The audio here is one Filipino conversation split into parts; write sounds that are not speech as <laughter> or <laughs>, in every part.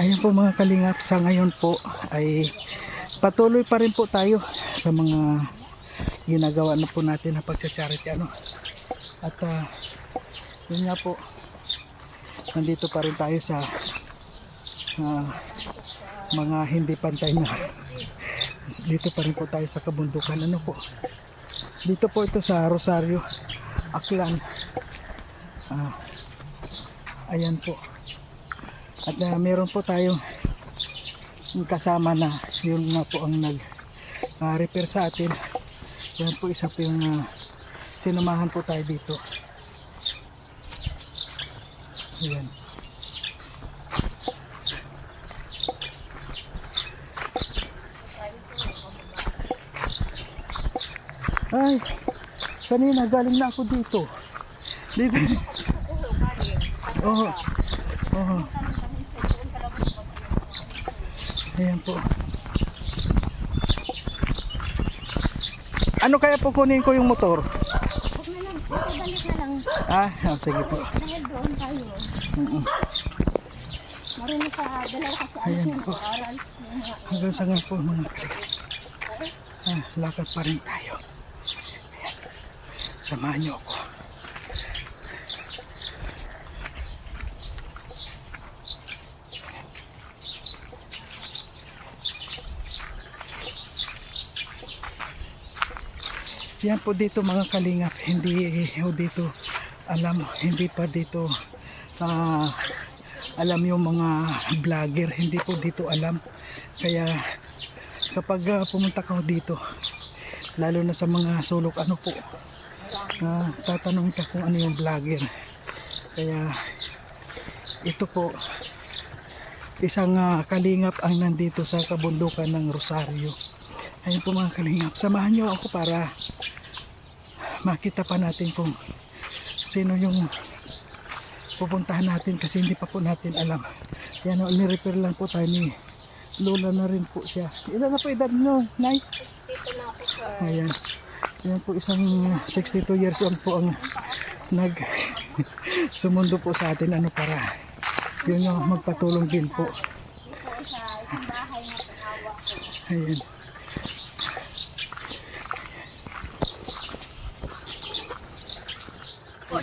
Ayun po mga kalingap, sa ngayon po ay patuloy pa rin po tayo sa mga ginagawa na po natin na pagcha-charity ano. At ah, yun nga po, nandito pa rin tayo sa ah, mga hindi pantay na <laughs> dito pa rin po tayo sa kabundukan ano po? Dito po ito sa Rosario Aklan. Ah, ayan po at uh, meron po tayong kasama na yun na po ang nag ah, repair sa atin. Yan po isa po yung ah, sinamahan po tayo dito. Ayan. Ay kanina galing na ako dito. Dito. Oo oo ayan po ano kaya po kunin ko yung motor Huwag na lang, na ah oh, sige po Dahil doon tayo. Sa dalawa kasi anak Ayan yung po. aral. hanggang sa nga po mga ah, lakad pa rin tayo Ayan. samahan niyo ako yan po dito mga kalingap. Hindi ho dito alam hindi pa dito ah, alam yung mga vlogger. Hindi po dito alam. Kaya kapag ah, pumunta ka dito lalo na sa mga sulok ano po ah, tatanong ka kung ano yung vlogger. Kaya ito po isang ah, kalingap ang nandito sa kabundukan ng Rosario. Ayun po mga kalingap. Samahan nyo ako para makita pa natin kung sino yung pupuntahan natin kasi hindi pa po natin alam. Yan o ni-repair lang po tayo ni Lola na rin po siya. Ilan na po edad nyo Nay? Dito na ako sir. ayan. Yan po isang 62 years old po ang nag <laughs> sumundo po sa atin. Ano para yun yung magpatulong din po. Ayan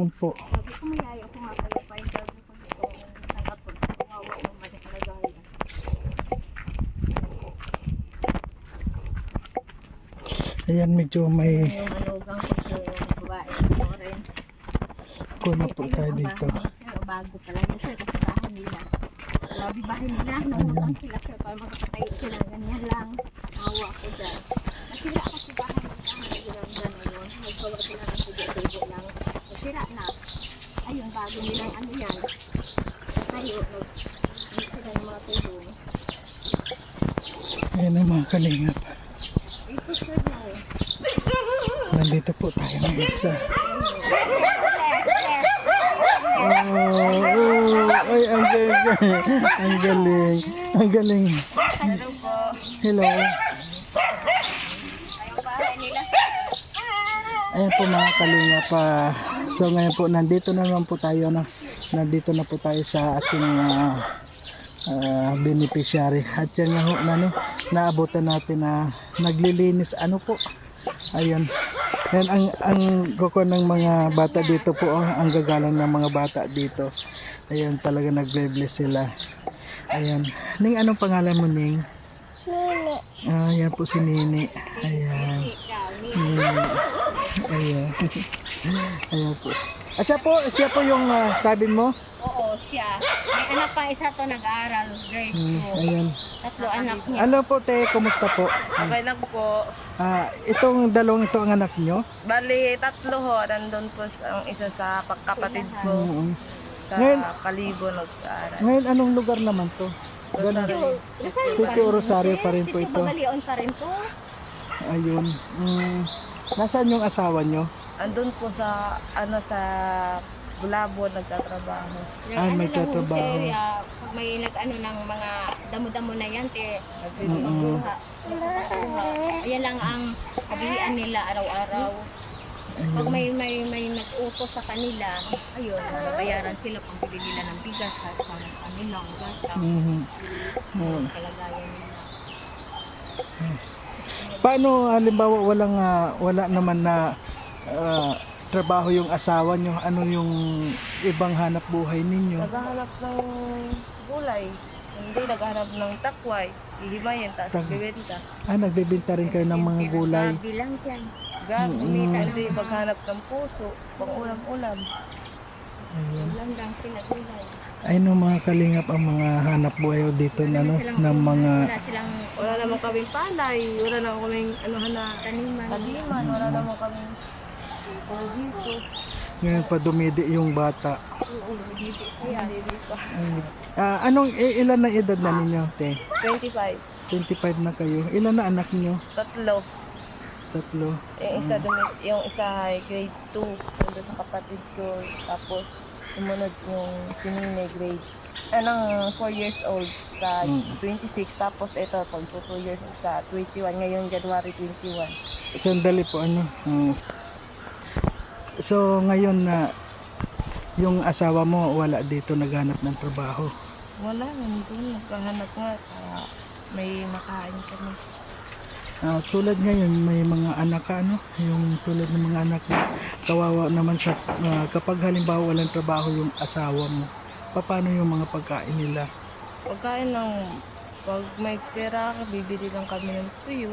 Yun po Sabi ko mayaya ko nga pa yung bago ko dito. Nakapag kumawa mo mali kalagayan. ayan medyo may Yung manugang ko yung babae kuna po tayo dito bago pa lang yun sir, kasi bahay nila. Grabe bahay nila, namutang sila sir, para makapatayo sila, ganyan lang. Awa ko dyan. Nasira kasi bahay nila, nagbilang gano'n yun. Nagbawa sila ng tubo-tubo lang. Nasira na. Ayun, bago nilang ano yan. Tayo, nag sila ng mga tubo. ayan ang mga kalingap Ito sir na eh. nandito po tayo ngayon sa oh, oh, ay ang galing. Ang galing. Ang galing Hello po. hello. Ayan po mga kalingap pa. So ngayon po nandito na naman po tayo no? nandito na po tayo sa ating ah, ah, beneficiary. At yan nga ho na no, naabutan natin na naglilinis. Ano po? Ayun yan ang ang kuko ng mga bata dito po oh, ang gagalang ng mga bata dito. Ayun talaga nagbe-bless sila. Ayan. Ning anong pangalan mo Ning? Nini. ah yan po si Nini. Ayan. Nini. Ayan. <laughs> Ayan po. Ah, siya po siya po yung ah, sabi mo Oo, siya. May anak pa isa to nag-aaral, grade 2. Hmm, ayan. Tatlo anak niya. Ano po te, kumusta po? Okay lang po. Ah, itong dalawang ito ang anak nyo? Bali, tatlo ho. Nandun po ang isa sa pagkapatid ko Oo. sa Ngayon- Kalibo nag-aaral. Ngayon, anong lugar naman to? Ganun. Sitio Rosario pa rin po Sitio ito. Bagalion pa rin to. Ayun. Mm, nasaan yung asawa nyo? Andun po sa, ano, sa Bulabo nagtatrabaho. Ah, may ano lang, tatrabaho. area, pag may nag-ano ng mga damo-damo na yan, te. Magkuha. Ayan lang ang kabihian nila araw-araw. Pag may may may nag-utos sa kanila, ayun, babayaran sila pang bili nila ng bigas at pang kanilang gata, Mhm. Oo. kalagayan nila. Paano halimbawa walang ah, wala naman na ah, trabaho yung asawa nyo? Ano yung ibang hanap buhay ninyo? Naghahanap ng gulay. Hindi, naghahanap ng takway. Ihimayin, tapos Tak- bibenta. Ah, nagbebenta rin kayo ng mga gulay. Bilang yan. Gabi, Mm-mm. hindi, maghanap ng puso. Pang ulam-ulam. Ayun. Bilang lang pinagulay. Ayun ang mga kalingap ang mga hanap buhay dito na no, Silang- ng mga Wala silang Wala naman kaming palay. Wala naman kaming, ano, na, taniman. taliman. Wala naman kaming dito. ngayon pa dumidi yung bata. Oo, dito. Ayan, dito ah, anong i- ilan na edad na ninyo, te? 25. 25 na kayo. Ilan na anak niyo? Tatlo. Tatlo. Yung isa, dumi- yung isa ay grade 2. Nandun sa kapatid ko. Tapos, sumunod yung sinine grade. Anong 4 years old sa Mm. 26. Tapos ito, pag 2 years old sa 21. Ngayon, January 21. Sandali po ano. ah, so ngayon na yung asawa mo wala dito naghanap ng trabaho. Wala, nandun. Nagkahanap nga. Kaya may makain kami. Ah, tulad ngayon may mga anak ka ano, yung tulad ng mga anak mo, kawawa naman sa ah, kapag halimbawa walang trabaho yung asawa mo. Paano yung mga pagkain nila? Pagkain ng, pag may pera, bibili lang kami ng tuyo.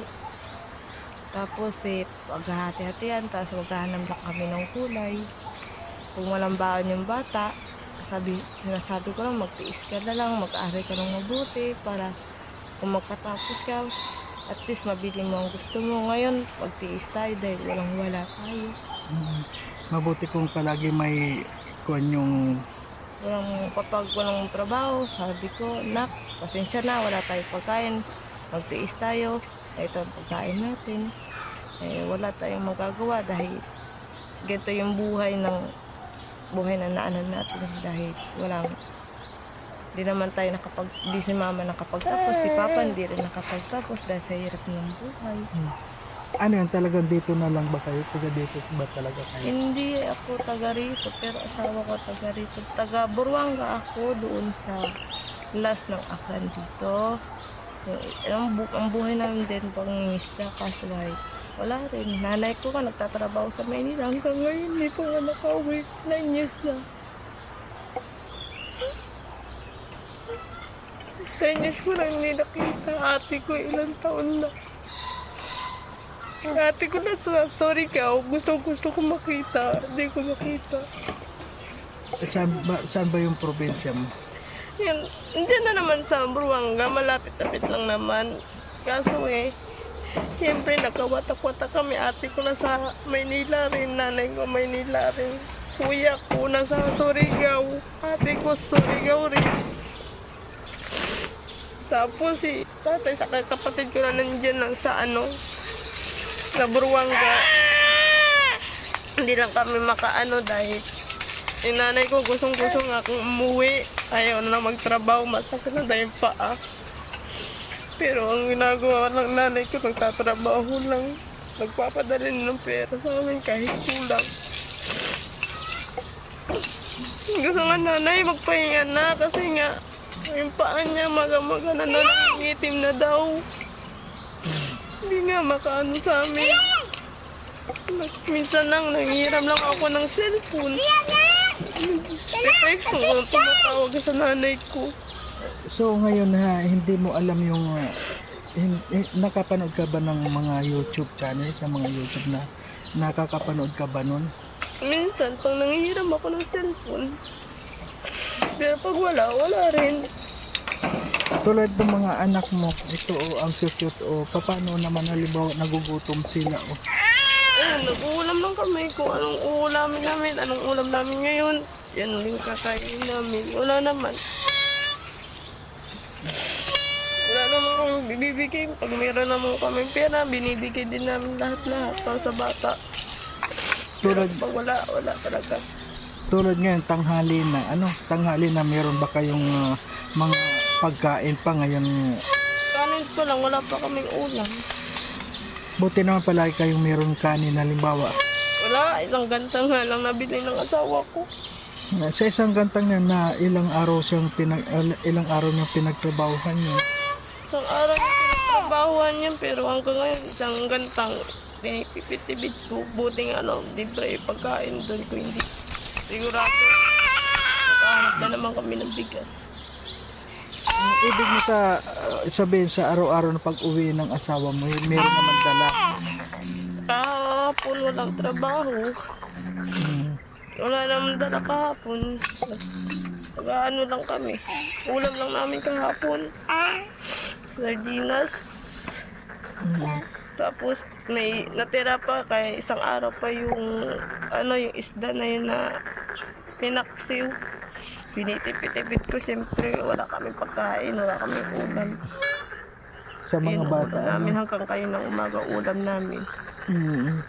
Tapos eh, paghahati-hatian, tapos maghahanap lang kami ng kulay. Kung walang baon yung bata, sabi, sinasabi ko lang, magtiis ka na lang, mag-aaral ka ng mabuti para kung magkatapos ka, at least mabili mo ang gusto mo. Ngayon, magtiis tayo dahil walang wala tayo. Mm, mabuti kung palagi may kuwan yung Walang, kapag walang trabaho, sabi ko, nak, pasensya na, wala tayong pagkain. Magtiis tayo. Ito ang pagkain natin. Eh, wala tayong magagawa dahil ganito yung buhay ng buhay na naanan natin dahil walang hindi naman tayo nakapag di si mama nakapagtapos si papa hindi rin nakapagtapos dahil sa hirap ng buhay ano yun talagang dito na lang ba kayo? Taga dito ba talaga kayo? Hindi ako taga rito, pero asawa ko taga rito. Taga Burwanga ako doon sa last ng aklan dito. Yung- Ang, bu- ang buhay namin din pang isda kaso ay wala rin. Nanay ko ka nagtatrabaho sa Maynila hanggang ngayon hindi ko nga nakauwi. Nine years na. Ten years ko lang hindi nakita. Ate ko ilang taon na. Ang ate ko na sa sorry ka, gusto gusto ko makita, hindi ko makita. Saan ba, saan ba yung probinsya mo? Yan, hindi na naman sa Buruanga, malapit-lapit lang naman. Kaso eh, siyempre nakawatak-watak kami, ate ko na sa Maynila rin, nanay ko Maynila rin. Kuya ko nasa Surigao, ate ko Surigao rin. Tapos si tatay sa kapatid ko na nandiyan lang sa ano, sa Buruanga. Hindi lang kami makaano dahil yung nanay ko gustong-gusto nga akong umuwi. Ayaw na lang magtrabaho, masakit na dahil paa. Pero ang ginagawa ng nanay ko, nagtatrabaho lang. Nagpapadali ng pera sa amin kahit kulang. Gusto nga nanay magpahinga na kasi nga yung paa niya maga-maga na nangitim na daw. Hindi nga makaano sa amin. Minsan lang, nangihiram lang ako ng cellphone. I-text ko kung tumatawag sa nanay ko. So ngayon ha, hindi mo alam yung uh, eh, nakapanood ka ba ng mga YouTube channel sa mga YouTube na nakakapanood ka ba nun? Minsan, pag nangihiram ako ng cellphone, Pero pag wala, wala rin. Tulad ng mga anak mo, ito o ang cute o paano naman halimbawa nagugutom sila o. Ayun, nag-uulam lang kami kung anong uulamin namin, anong ulam namin ngayon. Yan din kakainin namin. Wala naman. Wala naman kami bibibigay. Pag meron naman kami pera, binibigay din namin lahat-lahat para sa bata. Pero Tulad pag wala, wala talaga. tulad ngayon tanghali na ano, tanghali na meron ba kayong ah, mga pagkain pa ngayon? Kanin ko lang, wala pa kaming ulam. Buti naman palagi kayong meron kanin halimbawa. Wala, isang gantang nga lang nabili ng asawa ko. Na- Sa isang gantang yan na ilang araw siyang pinag ilang araw niyang pinagtrabahuhan niyo. Isang araw yung pinagtrabahuan yan, pero hanggang ngayon, isang gantang pinipipit-tibit ko. Buti nga ano, libre yung pagkain doon ko hindi. Sigurado, makahanap na naman kami ng bigas. Ang ibig mo sa ah, sabihin sa araw-araw na pag-uwi ng asawa mo, yun, meron naman dala. Kahapon walang trabaho. Hmm. Wala naman dala kahapon. Nag-ano lang kami. Ulam lang namin kahapon. Sardinas. Hmm. Tapos may natira pa kaya isang araw pa yung ano yung isda na yun na pinaksiw. Pinitipit-tipit ko siyempre wala kami pagkain, wala kami ulam. Sa mga Yun bata. ulam namin ano? hanggang kayo ng umaga ulam namin. Hmm.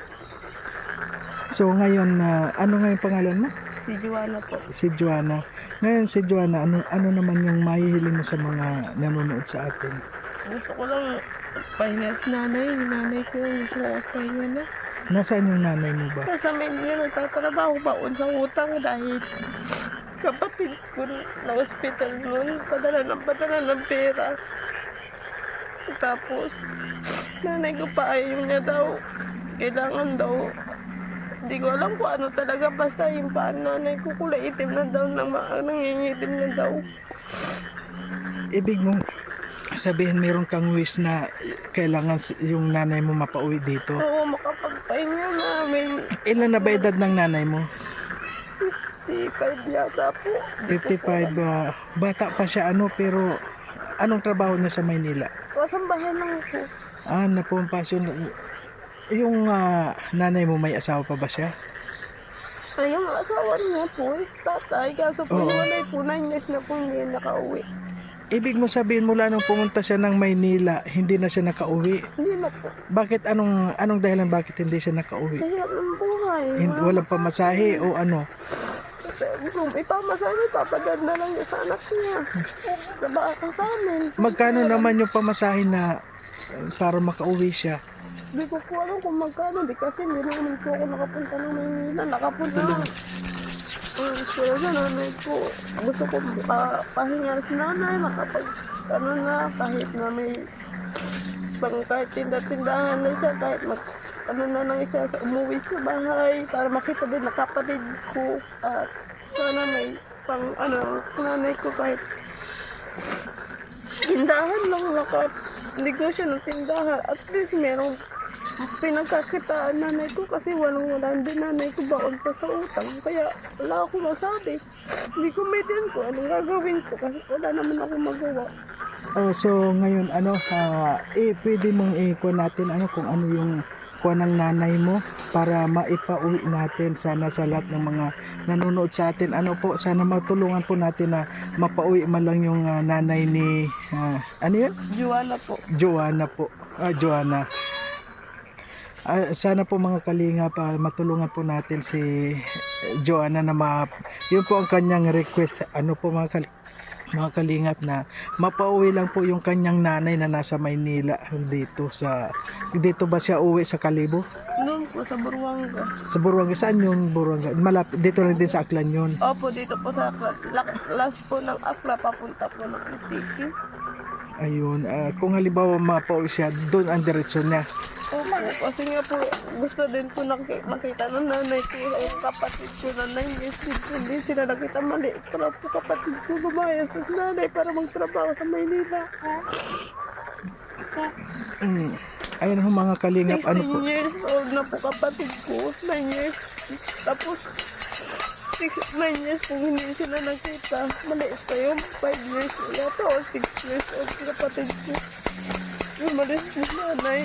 So ngayon, na ano nga yung pangalan mo? Si Joanna po. Si Joanna. Ngayon si Joanna, ano, ano naman yung mahihiling mo sa mga nanonood sa atin? Gusto ko lang pahinga si nanay. Yung nanay ko gusto ko pahinga na. Nasaan yung nanay mo ba? Sa Manila nagtatrabaho baon sa utang dahil kapatid ko na hospital noon, padala ng padala ng pera. Tapos, nanay ko pa ayaw niya daw. Kailangan daw. Hindi ko alam kung ano talaga. Basta yung paan nanay ko kulay itim na daw. Nang nangingitim na daw. Ibig mong sabihin meron kang wish na kailangan yung nanay mo mapauwi dito. Oo, makapagpahinga namin. Ilan na ba edad ng nanay mo? Si 5 yata po. Di ko po 55. ah, bata pa siya ano pero anong trabaho niya sa Maynila? Kasambahan lang po. Ah, napumpasyon. Yung ah, nanay mo may asawa pa ba siya? Ay, yung asawa niya po, tatay. Kaso po, Oo. wala po, 9 years na po hindi nakauwi. Ibig mo sabihin mula nung pumunta siya ng Maynila, hindi na siya nakauwi. Hindi na po. Bakit anong anong dahilan bakit hindi siya nakauwi? Sa hirap ng buhay. Hin- walang pamasahe o ano? Kung ipamasahe, papadad na lang niya sa anak niya. Sa baka sa amin. Magkano naman yung pamasahe na uh, para makauwi siya? Hindi ko po alam kung magkano. Di kasi hindi naman po ako nakapunta ng Maynila. Nakapunta lang. Um, pero sa nanay ko, gusto ko pa, pahinga si nanay, makapag, ano na, kahit na may pang kahit tinda-tindahan na siya, kahit mag, ano na lang siya, sa umuwi sa bahay, para makita din na kapatid ko, at sana may pang, ano, nanay ko kahit tindahan lang nakap negosyo ng tindahan. At least merong pinagkakitaan nanay ko kasi walang wala din nanay ko baon pa sa utang. Kaya wala ako masabi. Hindi ko maintindihan ko anong gagawin ko kasi wala naman ako magawa. Oh, so ngayon ano, ah, eh pwede mong ikuha natin ano kung ano yung kuha ng nanay mo para maipauwi natin sana sa lahat ng mga nanonood sa atin. Ano po, sana matulungan po natin na mapauwi man lang yung ah, nanay ni ah, ano yun? Joanna po Joanna po. Ah, Joanna. Ah, sana po mga kalinga pa matulungan po natin si Joanna na ma yun po ang kanyang request ano po mga kal mga kalingap na mapauwi lang po yung kanyang nanay na nasa Maynila dito sa dito ba siya uwi sa Kalibo? Doon po sa Buruanga sa Buruanga saan yung Buruanga malapit dito lang din sa Aklan yun. Opo dito po sa lak- last po ng Akla papunta po ng Antiki ayun ah, kung halimbawa mapauwi siya doon ang diretsyon niya Opo, kasi nga po, gusto din po naki- makita ng nanay ko, yung kapatid ko na nine years din po, hindi sila nakita mali. Para po kapatid ko lumayas sa nanay para magtrabaho sa Maynila. mm. ayun ho mga kalingap ano po 16 years old na po kapatid ko, 9 years. Tapos, 6, 9 years kung hindi sila nakita. Maliit pa yung 5 years to o 6 years old kapatid ko. Umalis si nanay.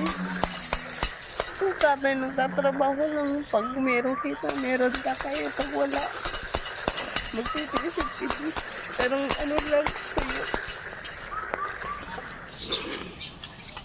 Yung tatay nagtatrabaho lang. Pag meron kita, meron ka kayo. Pag wala, magtitiis-tiis. Pero ano lang sa'yo.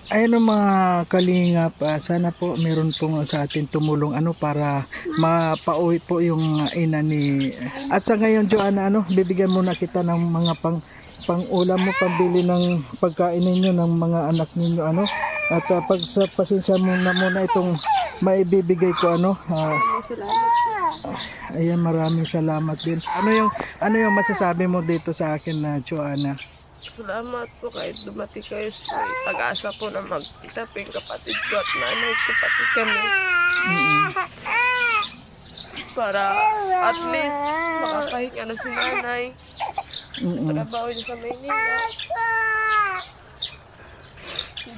Ayun ang mga kalingap, ah, sana po meron pong sa atin tumulong ano para mapauwi po yung ina ni at sa ngayon Joanna ano bibigyan muna kita ng mga pang pang ulam mo pambili ng pagkain ninyo ng mga anak ninyo ano at ah, pag sa pasensya muna muna itong maibibigay ko ano ah, ayan maraming salamat din ano yung ano yung masasabi mo dito sa akin na Joanna Salamat po kahit dumating kayo sa pag-asa po na magkita po yung kapatid ko at nanay ko pati kami. Para at least makapahinga na si nanay. Mm-mm. Trabaho niya sa Maynila.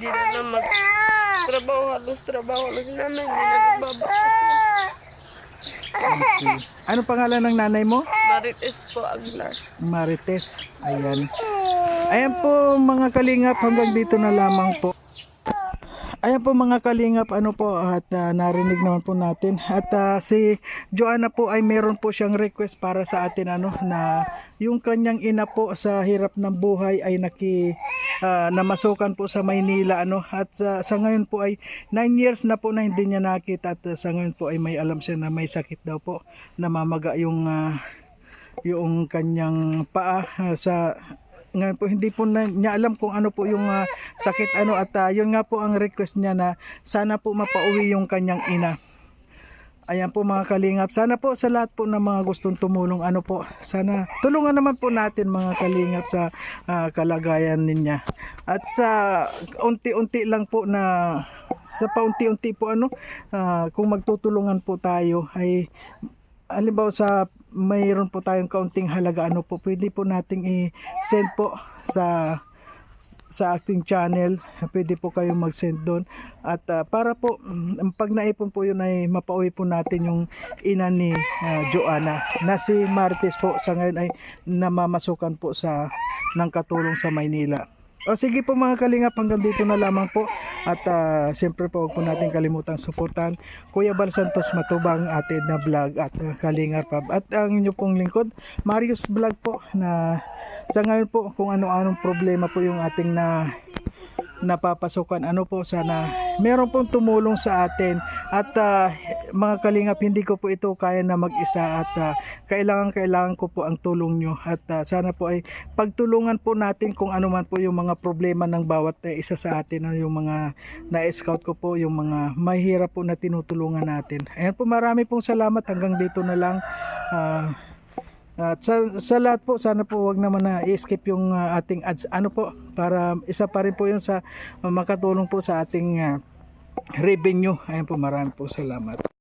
Hindi na na mag trabaho halos trabaho na si nanay. Hindi na nagbabakasyon. Okay. Ano pangalan ng nanay mo? Marites po Aglar. Marites. Ayan. Ayan po mga kalingap, hanggang dito na lamang po. Ayan po mga kalingap, ano po, at ah, narinig naman po natin. At ah, si Joanna po ay meron po siyang request para sa atin, ano, na yung kanyang ina po sa hirap ng buhay ay naki, ah, namasukan po sa Maynila, ano. At sa- sa ngayon po ay 9 years na po na hindi niya nakita at ah, sa ngayon po ay may alam siya na may sakit daw po, namamaga yung ah, yung kanyang paa ah, sa ngayon po hindi po na, niya alam kung ano po yung ah, sakit ano at ah, yun nga po ang request niya na sana po mapauwi yung kanyang ina. Ayan po mga kalingap. Sana po sa lahat po ng mga gustong tumulong ano po. Sana tulungan naman po natin mga kalingap sa ah, kalagayan niya. At sa unti-unti lang po na sa paunti-unti po ano ah, kung magtutulungan po tayo ay halimbawa sa mayroon po tayong kaunting halaga. Ano po pwede po nating i-send po sa sa acting channel. Pwede po kayong mag-send doon. At ah, para po mm, pag naipon po yun ay mapauwi po natin yung ina ni ah, Joanna. Na si Martes po sa ngayon ay namamasukan po sa ng katulong sa Maynila o sige po mga kalingap. Hanggang dito na lamang po. At ah, siyempre po huwag po natin kalimutan suportahan. Kuya Bal Santos Matubang atin na vlog at uh, Kalingar Pub at ang inyo pong lingkod Marius Vlog po na sa ngayon po kung ano-anong problema po yung ating na napapasukan. Ano po sana meron pong tumulong sa atin. At ah, mga kalingap hindi ko po ito kaya na mag-isa at ah, kailangan kailangan ko po ang tulong nyo. At ah, sana po ay pagtulungan po natin kung ano man po yung mga problema ng bawat eh, isa sa atin ano yung mga na-scout ko po yung mga mahirap po na tinutulungan natin. Ayan po marami pong salamat. Hanggang dito na lang. Ah, at sa, sa lahat po, sana po wag naman na i-skip yung ah, ating ads. Ano po, para isa pa rin po yun sa ah, makatulong po sa ating ah, revenue. Ayan po, marami po salamat.